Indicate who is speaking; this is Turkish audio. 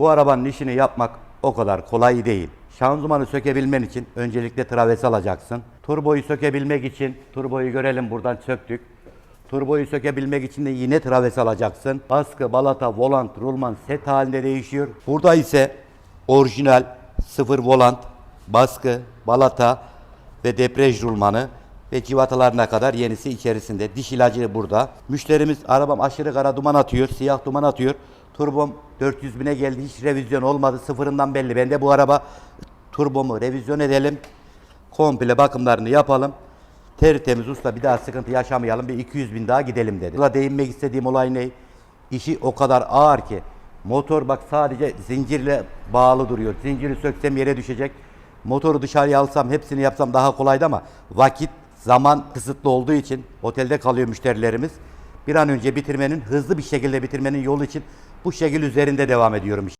Speaker 1: Bu arabanın işini yapmak o kadar kolay değil. Şanzımanı sökebilmen için öncelikle traves alacaksın. Turboyu sökebilmek için turboyu görelim buradan söktük. Turboyu sökebilmek için de yine traves alacaksın. Baskı, balata, volant, rulman set halinde değişiyor. Burada ise orijinal sıfır volant, baskı, balata ve debriyaj rulmanı ve civatalarına kadar yenisi içerisinde. Diş ilacı burada. Müşterimiz arabam aşırı kara duman atıyor, siyah duman atıyor. Turbom 400 bine geldi. Hiç revizyon olmadı. Sıfırından belli. Ben de bu araba turbomu revizyon edelim. Komple bakımlarını yapalım. Tertemiz usta bir daha sıkıntı yaşamayalım. Bir 200 bin daha gidelim dedi. Burada değinmek istediğim olay ne? İşi o kadar ağır ki. Motor bak sadece zincirle bağlı duruyor. Zinciri söksem yere düşecek. Motoru dışarıya alsam hepsini yapsam daha kolaydı ama vakit, zaman kısıtlı olduğu için otelde kalıyor müşterilerimiz. Bir an önce bitirmenin, hızlı bir şekilde bitirmenin yolu için bu şekil üzerinde devam ediyorum.